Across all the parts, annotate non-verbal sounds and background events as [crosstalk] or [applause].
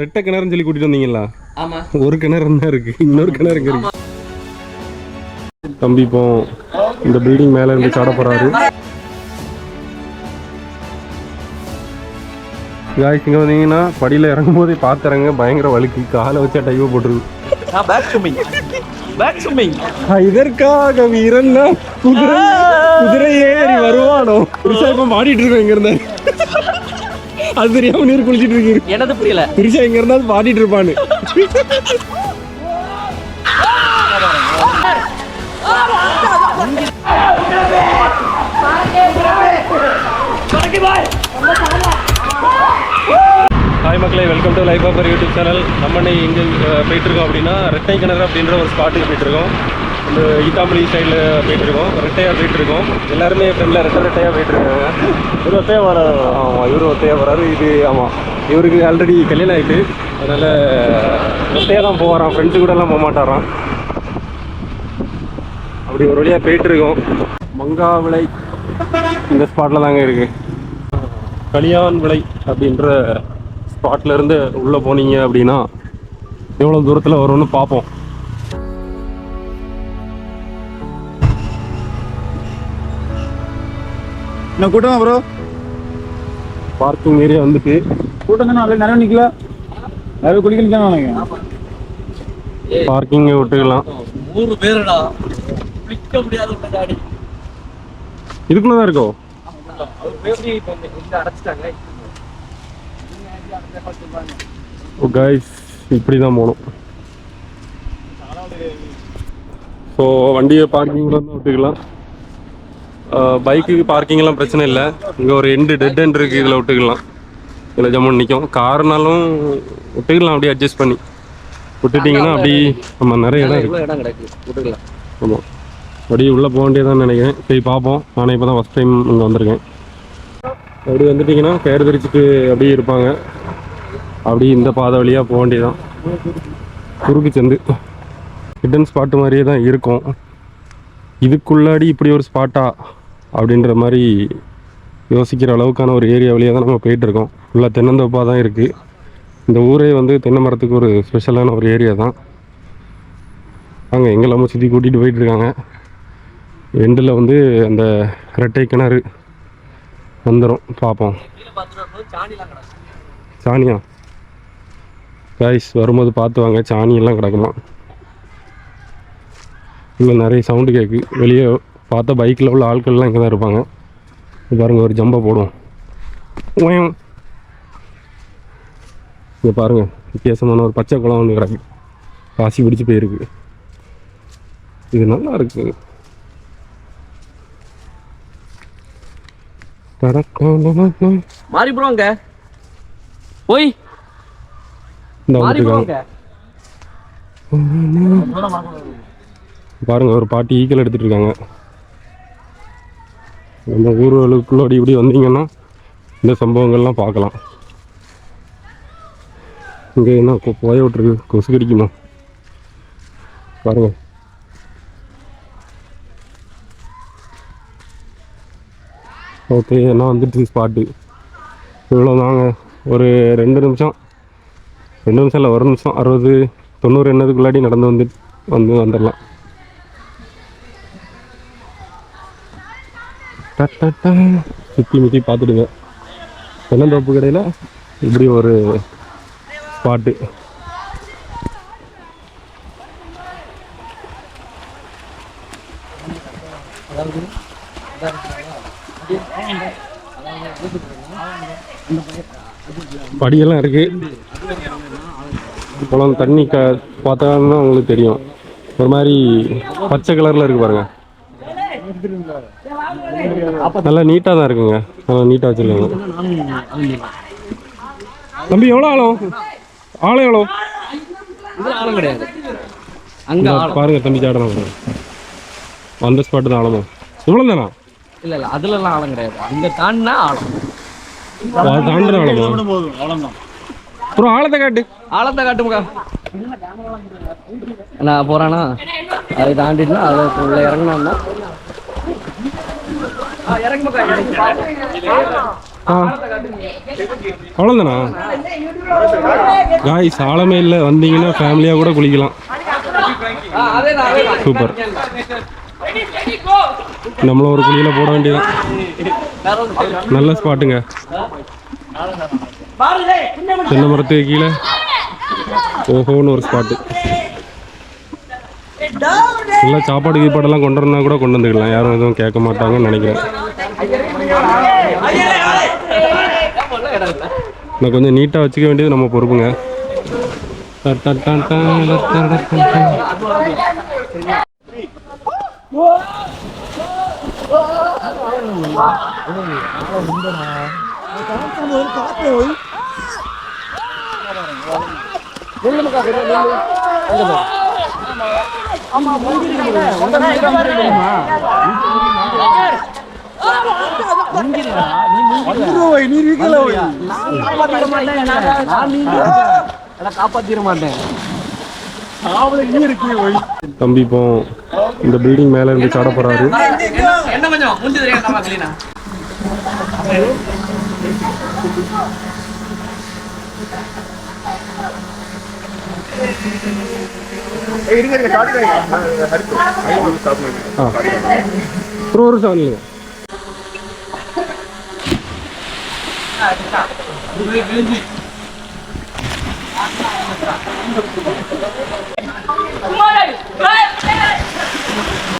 ரெட்டை கிணறுன்னு சொல்லி கூட்டிட்டு வந்தீங்களா? ஆமா. ஒரு கிணறு தான் இருக்கு. இன்னொரு கிணறு இங்க இருக்கு. தம்பி இப்போ இந்த பில்டிங் மேல இருந்து சாட போறாரு. காய்ஸ் இங்க வந்தீங்கன்னா படியில இறங்கும் போதே பாத்துறங்க பயங்கர வலிக்கு காலை வச்சா டைவ ஸ்விம்மிங் இதற்காக வீரன் குதிரை குதிரை ஏறி வருவானோ? இப்ப மாடிட்டு இருக்கோம் இங்க இருந்தா. அது தெரியாம நீர் குளிச்சிட்டு இருக்கீங்க எனது புரியல? ரிஷா இங்க இருந்தா பாடிட்டு இருப்பான்னு. ஹாய் மக்களே welcome to life offer YouTube channel நம்ம இன்னைக்கு இங்கே போயிட்டு இருக்கோம் அப்படின்னா ரெட்டை கிணறு அப்படின்ற ஒரு ஸ்பாட்டுக்கு போயிட்டு இருக்கோம் இந்த ஈத்தாம்பளி சைடில் போயிட்டுருக்கோம் ரெட்டையாக போயிட்டுருக்கோம் எல்லாருமே ஃப்ரெண்டில் ரெட்டை ரெட்டையாக போயிட்டுருக்காங்க இவர் ஒத்தையாக வராரு. ஆமாம் இவர் ஒத்தையாக வராரு. இது ஆமாம் இவருக்கு ஆல்ரெடி கல்யாணம் ஆயிட்டு. அதனால் ஒத்தையாக தான் போவாராம். ஃப்ரெண்ட்ஸு கூடலாம் போக மாட்டாராம். அப்படி ஒரு வழியாக போயிட்டுருக்கோம் மங்காவிளை இந்த ஸ்பாட்டில் தாங்க இருக்குது கலியான் விளை அப்படின்ற ஸ்பாட்ல உள்ளே போனீங்க அப்படின்னா எவ்வளோ தூரத்தில் வரும்னு பார்ப்போம். என்ன கூட்டம் ப்ரோ பார்க்கிங் ஏரியா வந்துட்டு. கூட்டம் தானே நிறைய நிற்கல நிறைய குடிக்க நினைக்கிறேன். பார்க்கிங் விட்டுக்கலாம். நூறு பேருடா. குளிக்க முடியாத இதுக்குள்ள தான் இருக்கோ? கைஸ் இப்படி தான் போகணும். ஸோ வண்டியை பார்க்கிங்கில் தான் விட்டுக்கலாம். பைக்குக்கு பார்க்கிங்லாம் பிரச்சனை இல்லை. இங்கே ஒரு எண்டு டெட் எண்ட் இருக்குது இதில் விட்டுக்கலாம். இதில் ஜம்மன் நிற்கும் கார்னாலும் விட்டுக்கலாம். அப்படியே அட்ஜஸ்ட் பண்ணி. விட்டுட்டிங்கன்னா அப்படி நம்ம நிறைய இடம் இருக்குது ஆமாம் அப்படியே உள்ளே போக வேண்டியதான் நினைக்கிறேன். சரி பார்ப்போம். நானே இப்போ தான் ஃபஸ்ட் டைம் இங்கே வந்திருக்கேன். அப்படி வந்துட்டிங்கன்னா கயிறு விரிச்சிட்டு அப்படியே இருப்பாங்க. அப்படி இந்த பாதை வழியாக போக வேண்டியதான் குறுக்கு சந்து. ஹிடன் ஸ்பாட்டு மாதிரியே தான் இருக்கும். இதுக்குள்ளாடி இப்படி ஒரு ஸ்பாட்டா அப்படின்ற மாதிரி யோசிக்கிற அளவுக்கான ஒரு ஏரியா வழியாக தான் நம்ம போயிட்டுருக்கோம். ஃபுல்லாக தென்னந்தோப்பாக தான் இருக்குது இந்த ஊரே வந்து தென்னை மரத்துக்கு ஒரு ஸ்பெஷலான ஒரு ஏரியா தான். அங்கே எங்கெல்லாமோ சுற்றி கூட்டிகிட்டு போயிட்டுருக்காங்க. எண்டில் வந்து அந்த ரெட்டை கிணறு வந்துடும் பார்ப்போம் சாணியா? காய்ஸ் வரும்போது பார்த்து வாங்க. சாணியெல்லாம் கிடக்குமா இங்கே நிறைய சவுண்டு கேட்கு வெளியே பார்த்தா பைக்கில் உள்ள ஆட்கள்லாம் இங்கே தான் இருப்பாங்க. இது பாருங்க ஒரு ஜம்பை போடுவோம். உயம். இங்க பாருங்க வித்தியாசமான ஒரு பச்சை குளம் ஒன்று கிடக்கு. காசி பிடிச்சி போயிருக்கு. இது நல்லா இருக்கு. மாறி போடுவாங்க போய் பாருங்க ஒரு பாட்டி ஈக்கல் எடுத்துட்டு இருக்காங்க. நம்ம ஊர்களுக்குள்ளோடி இப்படி வந்தீங்கன்னா இந்த சம்பவங்கள்லாம் பார்க்கலாம். இங்கே என்ன கொ- போய விட்ருக்கு கொசு கடிக்குமா பாருங்க. ஓகே என்ன வந்துட்டு ஸ்பாட்டு இவ்வளோ தாங்க. ஒரு ரெண்டு நிமிஷம். ரெண்டு நிமிஷம் இல்லை ஒரு நிமிஷம். அறுபது தொண்ணூறு எண்ணதுக்குள்ளாடி நடந்து வந்து வந்து வந்துடலாம் சுற்றி முற்றி பார்த்துடுங்க. தென்னந்தோப்பு கடையில் இப்படி ஒரு ஸ்பாட்டு படியெல்லாம் இருக்கு. குளம் தண்ணி க பார்த்தாங்கன்னா உங்களுக்கு தெரியும். ஒரு மாதிரி பச்சை கலரில் இருக்கு பாருங்கள் நல்லா நீட்டாக தான் இருக்குங்க. நல்லா நீட்டாக வச்சுருக்காங்க. தம்பி எவ்வளோ ஆழம்? ஆழம் எவ்வளோ ஆழம் கிடையாது. அங்க பாருங்க தம்பி பாருங்க. அந்த ஸ்பாட்டு தான் ஆழமா? இவ்வளோ தானா? இல்ல இல்ல அதுல எல்லாம் ஆழம் கிடையாது. அங்க தாண்டினா ஆழம். அது தாண்டுற ஆழமா? அவ்வளோதான் அப்புறம் ஆழத்தை காட்டு. ஆழத்தை காட்டுமுக்கா. நான் போறானா? அதை தாண்டினா அதை உள்ள இறங்கினா இறங்குமுக்கா ஆ அவ்வளோதானா காய் சாலமேல வந்தீங்கன்னா ஃபேமிலியாக கூட குளிக்கலாம். சூப்பர் நம்மளும் ஒரு குளியில் போட வேண்டியதான் நல்ல ஸ்பாட்டுங்க தென்னை மரத்துக்கு கீழே. ஓஹோன்னு ஒரு ஸ்பாட்டு இல்லை சாப்பாடு கீப்பாடெல்லாம் கொண்டு வரனா கூட கொண்டு வந்துக்கலாம். யாரும் எதுவும் கேட்க மாட்டாங்கன்னு நினைக்கிறேன். நான் கொஞ்சம் நீட்டாக வச்சுக்க வேண்டியது நம்ம பொறுப்புங்க. பாத்து காப்பாத்திர மாட்டேன் தம்பி இப்போ இந்த பில்டிங் மேல இருந்து சாட போறாரு என்ன கொஞ்சம் முடிஞ்சு ஒரு ஒரு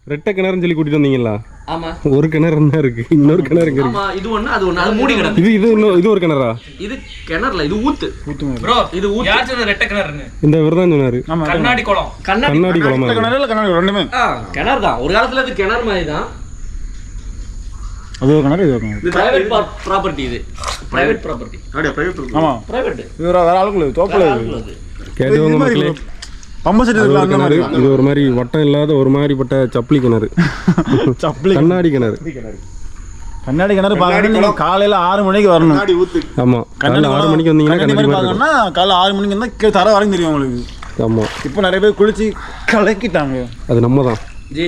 ரெட்டை கிணறுன்னு சொல்லி கூட்டிட்டு வந்தீங்களா? ஆமா. ஒரு கிணறு என்ன இருக்கு. இன்னொரு கிணறு இருக்கு. ஆமா இது ஒண்ணு அது ஒண்ணு. அது மூடி கிடக்கு. இது இது இன்னும் இது ஒரு கிணறா? இது கிணறுல இது ஊத்து. ப்ரோ இது ஊத்து. யார் சொன்ன ரெட்டை கிணறுன்னு? இந்த இவர் தான் சொன்னாரு. கண்ணாடி குளம். கண்ணாடி கண்ணாடி குளமா? கிணறு இல்லை கண்ணாடி ரெண்டுமே. கிணறு தான். ஒரு காலத்துல இது கிணறு மாதிரி தான். அது ஒரு கிணறு இது ஒரு கிணறு. இது பிரைவேட் ப்ராப்பர்ட்டி இது. பிரைவேட் ப்ராப்பர்ட்டி ஆமாம் பிரைவேட் இது ஒரு வேற ஆளுக்குள்ள தோப்புல இது கேட்டுக்கோங்க மக்களே பம்பு செட் அந்த மாதிரி இது ஒரு மாதிரி வட்டம் இல்லாத ஒரு மாதிரிப்பட்ட சப்பலி கிணறு. [laughs] சப்பலி கண்ணாடி கிணறு. கண்ணாடி கிணறு. பார்க்கணும் நீங்க காலையில ஆறு மணிக்கு வரணும். ஆமா. காலைல ஆறு மணிக்கு வந்தீங்கன்னா கண்ணாடி கண்ணாடி பார்க்கணும்னா காலைல ஆறு மணிக்கு வந்தா கீழே தர வரைக்கும் தெரியும் உங்களுக்கு. ஆமா. இப்போ நிறைய பேர் குளிச்சு கலக்கிட்டாங்க. அது நம்ம தான் ஜி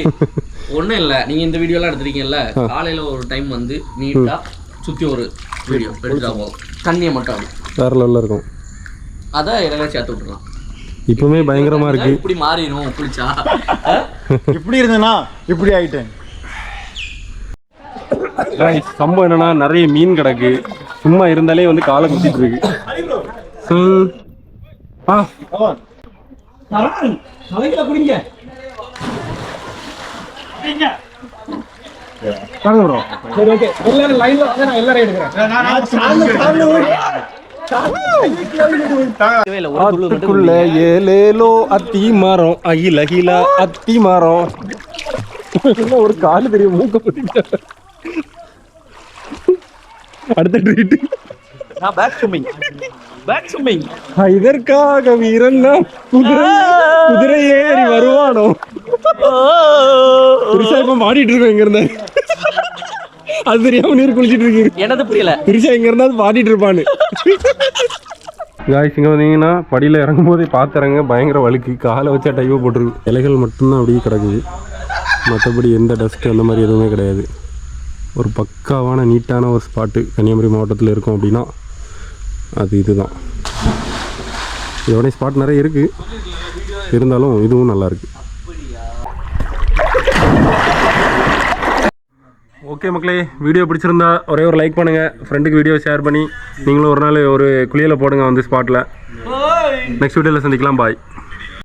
ஒண்ணும் இல்ல. நீங்க இந்த வீடியோ எல்லாம் எடுத்துருக்கீங்கல்ல? காலையில ஒரு டைம் வந்து நீட்டா சுத்தி ஒரு வீடியோ எடுத்துட்டா போதும் தண்ணியை மட்டும் வேற லெவலில் இருக்கும். அதை இதெல்லாம் சேர்த்து விட்டுறலாம். இப்பவுமே பயங்கரமா இருக்கு. இப்படி மாறிடும் குளிச்சா இப்படி இருந்தேன்னா இப்படி ஆயிட்டேன். சம்பவம் என்னன்னா நிறைய மீன் கிடக்கு. சும்மா இருந்தாலே வந்து காலை குத்திட்டு இருக்கு. ம். ஆ. வாங்க bro. ஆத்துக்குள்ள ஏலேலோ அத்தி மரம் அகில அகில அத்தி மரம். ஒரு காலு தெரியும் மூக்க அடுத்த ட்ரீட் நான் பேக் ஸ்விம்மிங் பேக் ஸ்விம்மிங் இதற்காக வீரன் குதிரை குதிரை ஏறி வருவானோ? திரிஷா இப்ப மாடிட்டு இருக்கோம் இங்க இருந்த. அது தெரியாம நீர் குளிச்சிட்டு இருக்கீங்க எனது புரியல? திரிஷா இங்க இருந்தா பாடிட்டு இருப்பான்னு. காய்ஸ் இங்கே வந்தீங்கன்னா படியில் இறங்கும் போதே பார்த்து இறங்க பயங்கர வழுக்கு. காலை வச்சா டைவோ போட்டுருக்கு. இலைகள் மட்டும்தான் அப்படியே கிடக்குது. மற்றபடி எந்த டஸ்ட் அந்த மாதிரி எதுவுமே கிடையாது. ஒரு பக்காவான நீட்டான ஒரு ஸ்பாட்டு கன்னியாகுமரி மாவட்டத்தில் இருக்கும் அப்படின்னா அது இதுதான். இதோட ஸ்பாட் நிறைய இருக்குது இருந்தாலும் இதுவும் நல்லா ஓகே மக்களே வீடியோ பிடிச்சிருந்தா ஒரே ஒரு லைக் பண்ணுங்கள் ஃப்ரெண்டுக்கு வீடியோ ஷேர் பண்ணி நீங்களும் ஒரு நாள் ஒரு குளியலை போடுங்க வந்து ஸ்பாட்டில் நெக்ஸ்ட் வீடியோவில் சந்திக்கலாம் பாய்